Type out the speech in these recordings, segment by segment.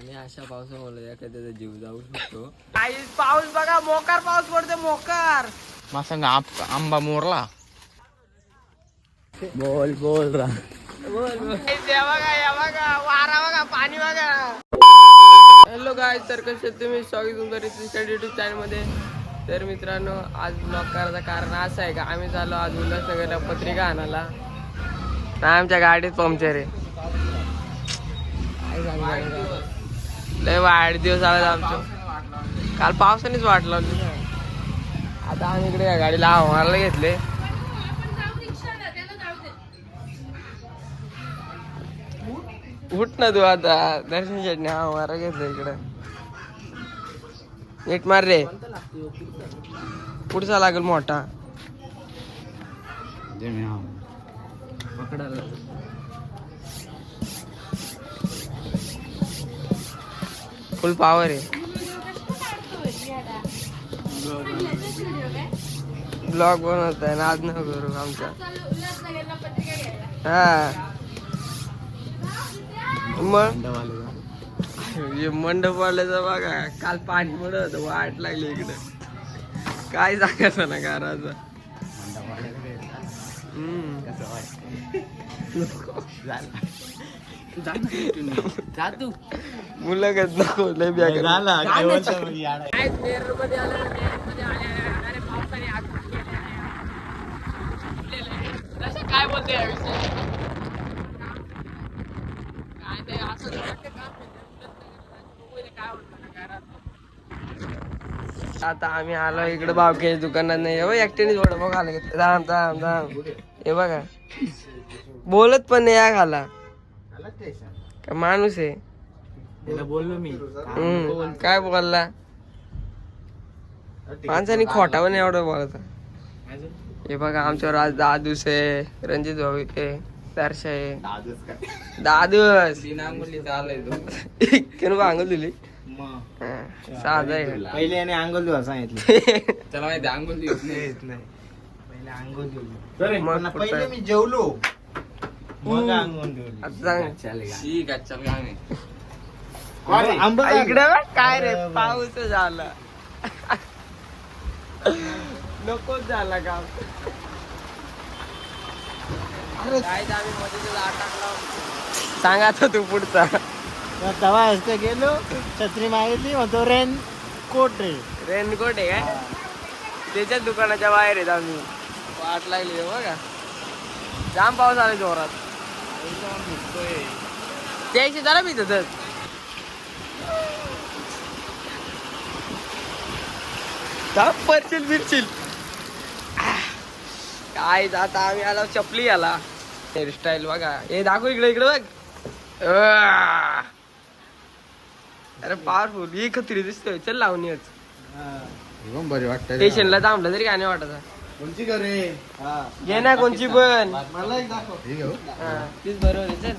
आणि अशा पावसामुळे एखाद्याचा जीव जाऊ शकतो. पाऊस बघा मोकार पाऊस पडते मोकार. मासंग आंबा मोरला? बोल बोल रा. या बघा या बघा वारा बघा पाणी बघा. हॅलो गाय तर कसे आहेत तुम्ही? स्वागत तुमचं रित्विका युट्यूब चॅनलमध्ये. तर मित्रांनो आज ब्लॉग करायचं कारण असं आहे का? आम्ही चाललो आज उल्हासनगरला पत्रिका आणायला. नाही आमच्या गाडीत पंक्चर आहे. काय? लय वाढदिवस दिवस आला आमचं. काल पावसानेच वाट लावली. आता आम्ही इकडे या गाडीला आव्हानाला घेतले. उठ ना तू आता. दर्शन चटणी हा घेतले घेतलं इकडं. नीट मार रे. पुढचा लागेल मोठा. फुल पॉवर आहे. ब्लॉग बनवत आहे नाद न करू आमचा. हा. मग? मंडपवाल्याचं बघा काल पाणी पडत वाट लागली इकडे. काय सांगायचं ना घराचं? हम्म. मुलाखत नको लय बॅग काय बोलते आता आम्ही आलो इकडे बावके दुकानात नाही. एकट्याने वडापाव खायला घेतलं थांब थांब थांब. हे बघा. बोलत पण नाही या खाला. का माणूस आहे. बोललो मी. हम्म, काय बोलला? माणसाने खोटा पण एवढं बोलत. हे बघा आमच्यावर आज दादूस आहे रणजित भाऊ आहे दर्श आहे. दादूस केन भांगल दिली. साधा आहे. पहिले याने अंगोल दिवा सांगितलं. त्याला माहिती अंगुली होत. नाही नाही पहिले अंगोल कुठं? मी जेवलो. मग शी आंबा इकडे काय रे पाऊस झाला. नकोच झाला टाकला सांग आता तू पुढचा. तेव्हा असं गेलो छत्री मागितली म्हणतो रेन कोट रे. रेनकोट आहे काय? त्याच्याच दुकानाच्या बाहेर आहेत आम्ही वाट लागली बघा. जाम पाऊस आला जोरात. त्याशी जरा मी पडशील बिरशील काय आता आम्ही आलो चपली आला हेअरस्टाईल बघा. हे दाखव इकडे इकडे बघ. अरे पॉवरफुल ही खत्री दिसतोय. चल लावणीच बरी वाटत स्टेशनला थांबलं तरी काय नाही वाटत. कोणची करे घे ना कोणची पण. मला एक दाखव. हे घेऊ? हा, तीच बरोबर आहे चल.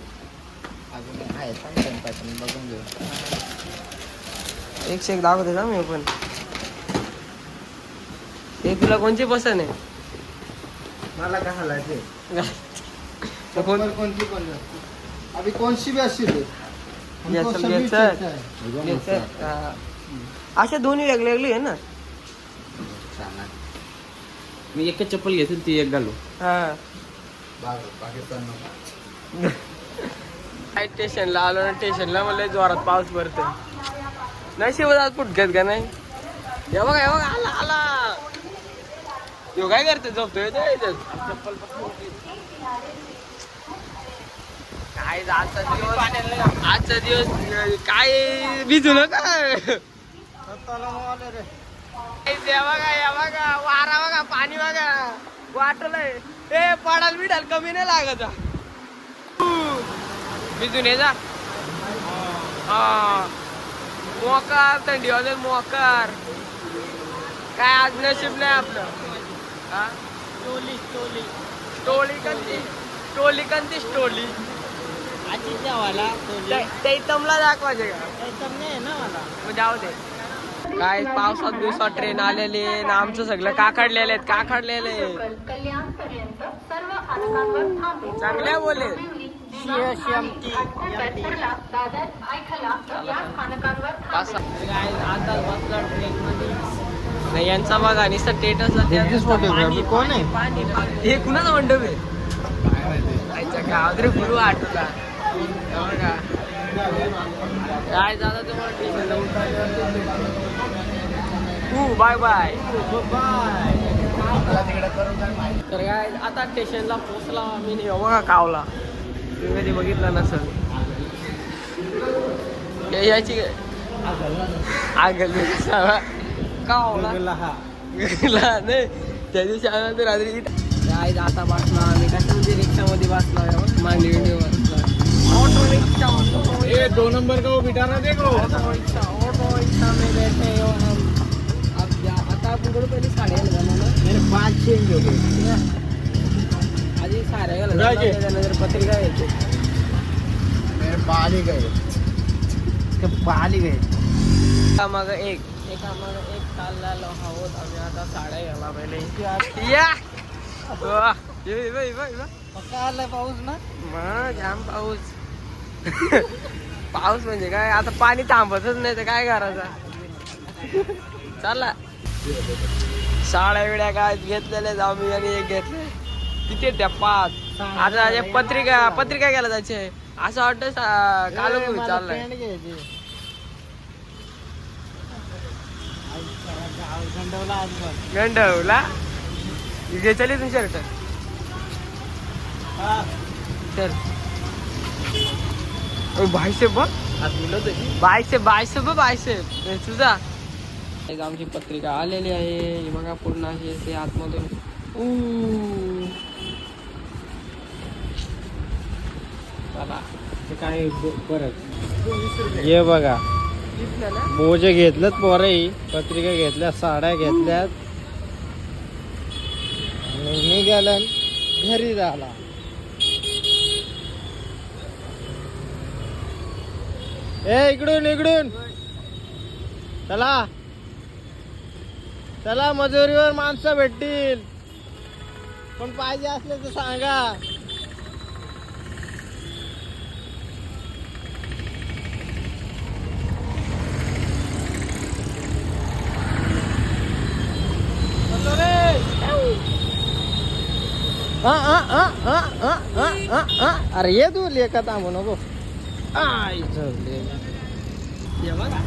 अजून आहे सांगतो पॅटर्न बघून घेऊ. एकशे एक दाखवते का मी पण. ते तुला कोणची पसंत आहे? मला काय हलायचे कोण- कोणची कोण अभी हमको सभी. है हे चल, हा. अशा दोन्ही वेगळे वेगळे आहे ना? मी एकच चप्पल घेतो ती एक घालू हा. पाकिस्तान काय स्टेशनला आलो ना स्टेशनला म्हणलं जोरात पाऊस पडतोय. नशिबात आज फुटक्यात का नाही? हे बघा हे बघा. आला आला. तो काय करते? झोपतोय. चप्पल काय आजचा दिवस? आजचा दिवस काय? भिजू नका. बघा या बघा वारा बघा पाणी बघा. वाटलंय ए पडाल बिडाल कमी नाही लागत भिजून ये जा. मोकार थंडी वाजत मोकार. काय आज नशीब नाही आपलं. हा? टोली टोली. स्टोली कंती स्टोली कंती स्टोली आजी जेवायला टोली. ते तमला दाखवायचे का एकदम नाही ना मला. मग जाऊ दे. काय पावसात दिवसात ट्रेन आलेली आहे ना आमचं सगळं काकडलेले आहेत काकडलेले चांगल्या बोले. आता बसला ट्रेन मध्ये नाही यांचा बघा नुसतं स्टेटस कोण आहे? हे कुणाचा मंडप आहे? आईच्या गावात रे फिरू आठवला. काय झालं तुम्हाला उतरल्यावर बाय बाय तर काय आता स्टेशनला पोहोचला आम्ही नाही बघा कावला. तुम्ही कधी बघितलं नसेल. याची आगल कावला. नाही. त्या दिवशी तर रात्री काय आता बसला आम्ही. कशामध्ये रिक्षामध्ये बसला बसला ऑटो ऑटो ये दो नंबर का वो बिठाना देखो ऑटो रिक्षा ऑटो रिक्षा में बैठे हो हम। अब आता आपण कडे पहिली साड्या झाला ना। मेरे पाच चेंज हो गए आधी साड्या नंतर पत्रिका येते मेरे बाल ही गए। ते बाल ही गए। माग एक। एका माग एक चाललेलो आहोत आम्ही आता साड्या घ्यायला पहिले। या! वा. ये, ये, ये, ये. पक्का आलाय पाऊस ना मग जाम पाऊस पाऊस म्हणजे काय? आता पाणी थांबतच नाही तर काय करायचं? चला. साड्या विड्या काय घेतलेल्या जाऊ मी आणि एक घेतले. किती त्या? पाच. आता पत्रिका पत्रिका घ्यायला जायचे. असं वाटतं काल चाललंय. गंडवला आज बघ. गंडवला? घे चली तू शर्ट. चल बायसेप बघ बायसेप बायसेप बघ बायसेप तुझा एक आमची पत्रिका आलेली आहे बघा पूर्ण अशी येते आतमधून ऊ. ते काय ब- परत ये बघा बोजे घेतलेत पोरही पत्रिका घेतल्या साड्या घेतल्यात आणि निघालं घरी झाला ए इकडून इकडून. चला. चला मजुरीवर माणसं भेटतील. पण पाहिजे असले तर सांगा. हा, हा, हा, हा, हा, हा, हा, अरे ये तू लेखा थांबू नको. हे बघा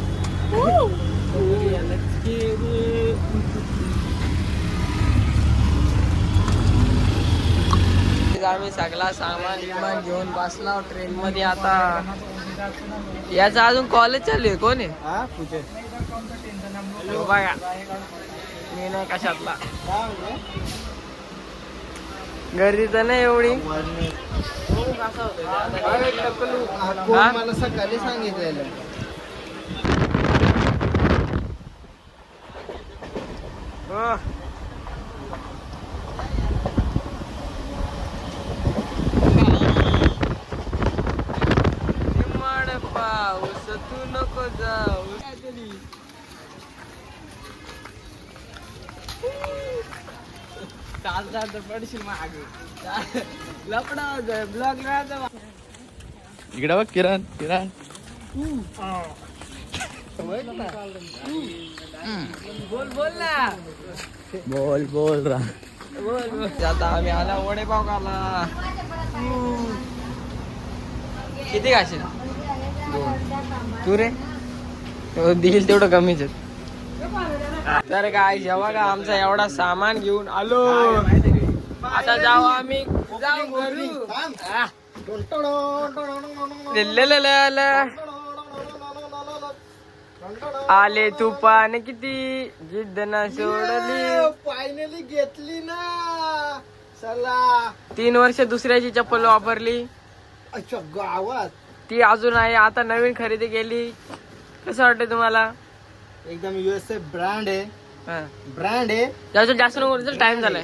आम्ही सगळा सामान विमान घेऊन बसला ट्रेन मध्ये आता. याचं अजून कॉलेज चालू आहे कोण आहे? पूजे बघा. मी नाही कशातला. गर्दी तर नाही एवढी? मला सकाळी सांगितलेलं हो. निम्माड पाऊस तू नको जाऊ चाल चाल तर पडशील मागे. लपडा ब्लॉग राहतो इकडे बघ किरण किरण. बोल बोल ना. बोल बोल रा. बोल आता आम्ही आला वडेपाव खाला किती खाशील? तू रे देईल तेवढं कमीच आहे. तर काय जेव्हा का आमचा एवढा सामान घेऊन आलो. आता जाऊ आम्ही. जाऊ घरी. आले तुफान किती? जिद्द न सोडली. फायनली घेतली ना. चला. तीन वर्ष दुसऱ्याची चप्पल वापरली. अच्छा गावात. ती अजून आहे. आता नवीन खरेदी केली. कसं वाटतं तुम्हाला? एकदम युएसए ब्रँड आहे. हा. ब्रँड आहे. जास्त जास्त नको टाइम झालाय.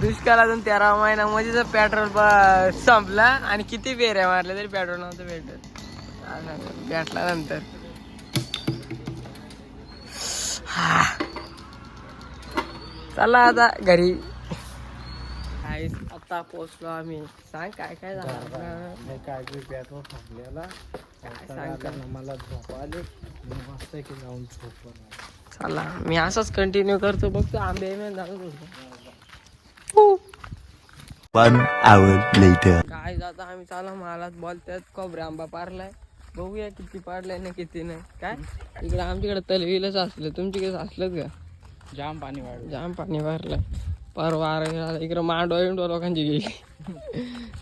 दुष्काळ अजून तेरा महिना. मध्ये पेट्रोल संपला आणि किती फेऱ्या मारल्या तरी पेट्रोल नव्हतं भेटत. आता भेटला नंतर. हा. चला आता घरी. आता पोचलो आम्ही. सांग काय काय झालं? काय पेट्रोल थांबलेला. सांगता? मला झोप आली. मस्त की जाऊन झोप चला मी असंच कंटिन्यू करतो. बघतो आंबे बिंबे One hour later. काय जाता आम्ही? चालू महालात बोलतात कोबरे आंबा पारलाय. बघूया किती पाडलाय ना किती नाही. काय? इकडे आमच्याकडे तलवीलच असलं. तुमच्याकडे असलंच का? जाम पाणी वाढलं. जाम पाणी भरलंय परवा आरं इकडं मांडवा विंडवा लोकांची गेली.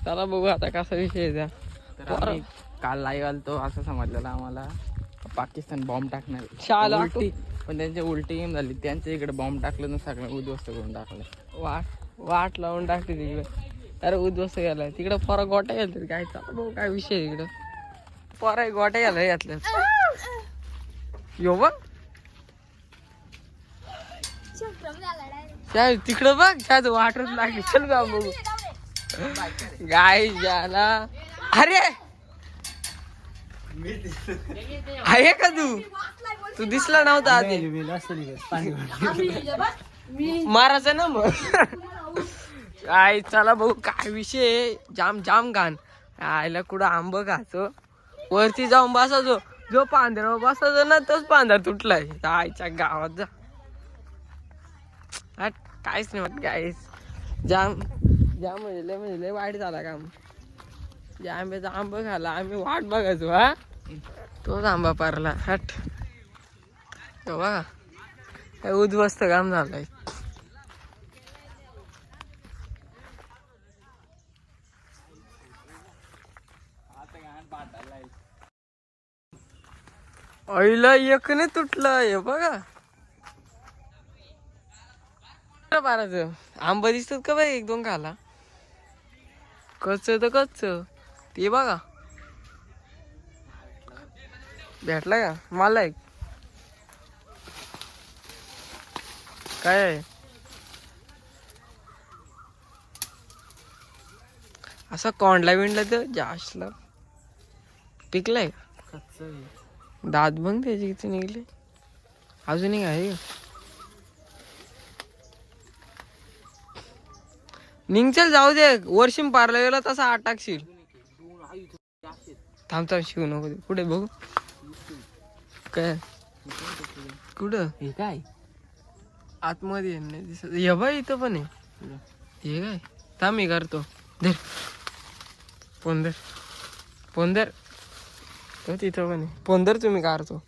चला बघू आता कसा विषय आम्ही काल लाईव्ह आलतो असं समजलेलं आम्हाला. पाकिस्तान बॉम्ब टाकणार. पण त्यांची उलटी गेम झाली. त्यांच्या इकडे बॉम्ब टाकलं ना सगळं उद्ध्वस्त करून टाकलं. वाट वाट लावून टाकते तिकडे. अरे उद्ध्वस्त गेलाय तिकडं पोरा गोट्या गेलं काय? चालू भाऊ काय विषय आहे इकडं? पोरा गोट्या गेलाय यातल्या यो बघ. तिकडं बघ. शाळेत वाटच लागली. चल बघू गाय झाला अरे! आहे का तू? तू दिसला नव्हता आधी. मारायचं ना मग. काय चला भाऊ काय विषय जाम जाम घाण. आयला कुठं आंब खायचो वरती जाऊन बसायचो. जो पांढरा बसायचो ना तोच पांढरा तुटलाय. आईच्या गावात जा. हट, काहीच नाही वाट काहीच जाम जाम म्हणजे लय म्हणजे लय वाईट झाला काम. ज्या आंब्याचा आंब खाला आम्ही वाट बघायचो हा. तोच आंबा पारला. हट. बघा. काय उद्ध्वस्त काम झालंय. आईला एक नाही तुटलं हे बघा. बाराचं आंबा दिसतात का बाई एक दोन खाला कच्च तर कच्च. ते बघा. भेटला का? मला एक. काय आहे? असा कोंडला बिंडला तर जास्तला पिकलाय? का दात बंग त्याचे किती निघले? अजून एक आहे निघचल जाऊ दे. वर्षीम पारला गेला तसा आठ टाकशील थांब थांब शिवू नको. कुठे बघू? काय? कुठं? हे काय? आतमध्ये नाही दिसत. हे बाय इथं पण आहे हे काय? थांब मी करतो. धर. पोंदर. पोंदर. तो तिथं पण आहे पोंदर तुम्ही काढतो.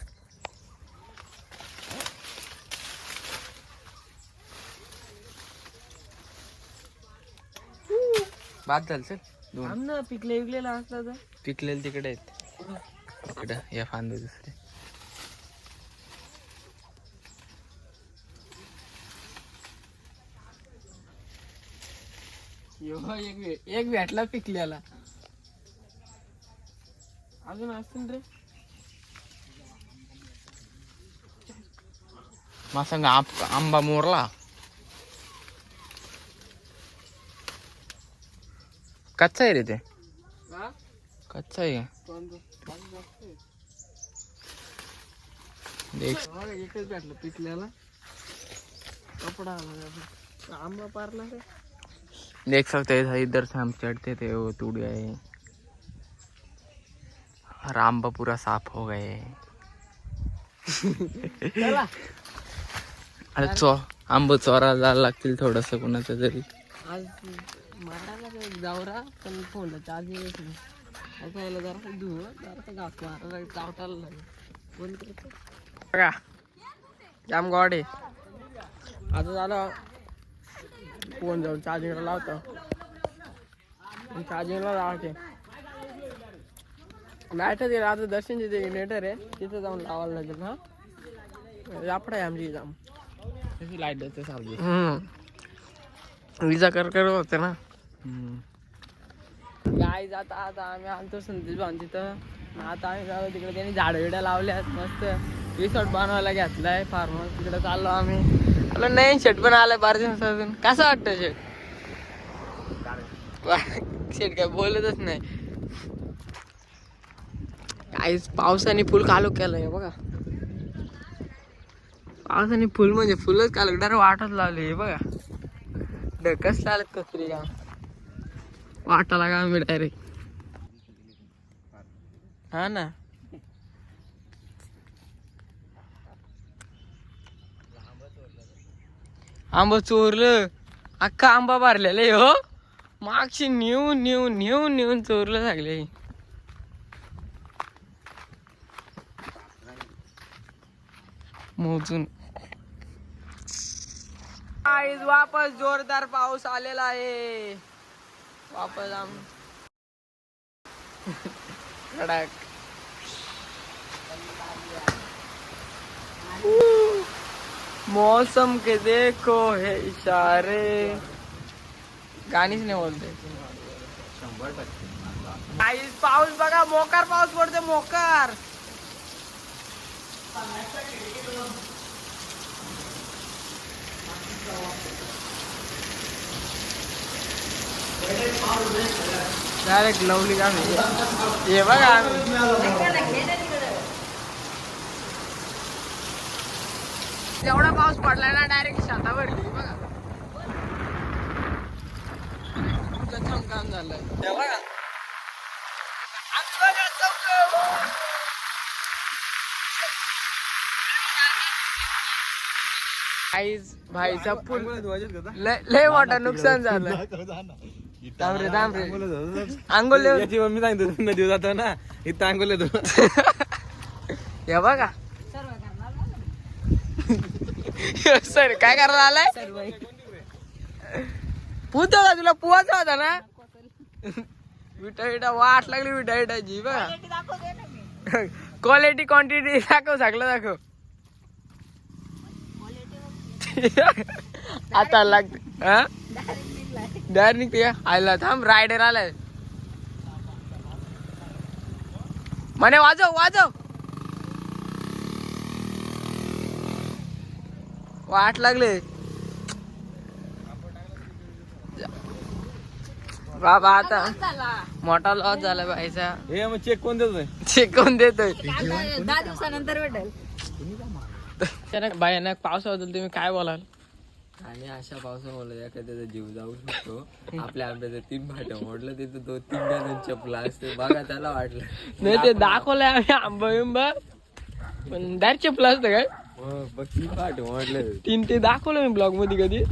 बाद झालं दोन. थांब ना पिकले विकलेला असला तर. पिकलेले तिकडे आहेत. तिकडं या फांदे दुसरे एक एक भेटला पिकल्याला अजून असतील रे मला सांग आप- आंबा मोरला कच्चा आहे रे ते हा? कच्चा आहे कोणतं? बाजू जास्त आहे. देख हा, एकच भेटलं पिकल्याला कपडा आला त्याचा. आंबा पारला रे देख सकते हैं इधर से हम चढ़ते थे वो टूट गए। आंबा पूरा साफ हो गए। अरे चो आंब जायला लागतील थोडस कोणाचं तरी. आज मारायला काय जावरा पण फोनला चार्जिंग येत नाही आता याला जरा धुव जरा घास मारायला चावटायला लागेल. फोन करतो बघा. जाम गॉड आहे. आता झालं फोन जाऊन चार्जिंगला लावतो? चार्जिंगला लावायचे लाईटच गेला आता दर्शनचे जे इन्व्हर्टर आहे तिथं जाऊन लावायला लागेल हा? लापड आहे आमची जाम. लाइट देते सावली. विजा कर कर होते ना. गाय जाता आता आम्ही आलतो संदेश भाऊन तिथं. आता आम्ही जातो तिकडे. त्यांनी झाडं बिडं लावल्यात मस्त. रिसॉर्ट बनवायला घेतलाय फार्म हाऊस तिकडे चाललो आम्ही. आपलं नाही शर्ट पण आलाय बारा अजून कसं वाटतं शर्ट शर्ट काय बोलतच नाही. काहीच पावसाने फुल कालो केलंय बघा. पावसाने फुल म्हणजे फुलच कालो डायरेक्ट वाटच लावले हे बघा. डकस लागत कसरी का वाटाला का मी डायरेक्ट हा ना. आंबा चोरलं. अख्खा आंबा भरलेला आहे हो. मागशी नेऊन नेऊन नेऊन नेऊन चोरलं लागले मोजून. वापस जोरदार पाऊस आलेला आहे. वापस आम कडक. मौसम के देखो है इशारे। गाणीच नाही बोलते काहीच पाऊस बघा मोकार पाऊस पडते मोकार। डायरेक्ट लवली का हे। बघा एवढा पाऊस पडलाय ना डायरेक्ट शेतावर गेली बघा काम झालंय. हे. आईज भाईचा पूल लय लय मोठा नुकसान झालं थांब रे थांब रे. आंघोळ याची मम्मी सांगतो नदी जातो ना इथं अंगोल हे बघा. सर काय करायला आलाय? पुत होता तुला पुवाचा होता ना? विटा विटा वाट लागली विटा विटाची बा. क्वालिटी क्वांटिटी दाखव सगळं दाखव. आता लागते हा? डायरेक्ट निघते का? आयला थांब रायडर आलाय. म्हणे वाजव वाजव. वाट लागले. बाबा आता मोठा लॉस झाला बाईचा. हे मग चेक कोण देतोय? चेक कोण देतोय? दहा दिवसानंतर भेटेल. अचानक भयानक पावसाबद्दल तुम्ही काय बोलाल? आणि अशा पावसामुळे एखाद्याचा जीव जाऊ शकतो. आपल्या आंब्याचं तीन फाट्या मोडलं तिथं दोन तीन डझन चपला असते. बघा त्याला वाटलं. नाही ते दाखवलंय आम्ही आंबा बिंबा पण डायरेक्ट चपलं असतं काय? तीन ते दाखवलं मी ब्लॉगमध्ये कधी.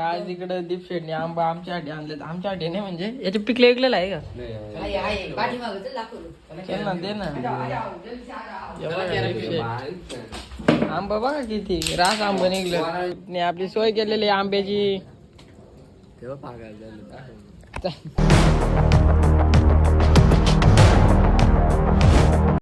आज इकडे दीप शेडने आंबा आमच्यासाठी आणले आमच्यासाठी नाही म्हणजे याचे पिकले ऐकलेलं आहे का? दे ना. आंबा बघा किती. रास आंबा निघलं. ने आपली सोय केलेली आहे आंब्याची. तेव्हा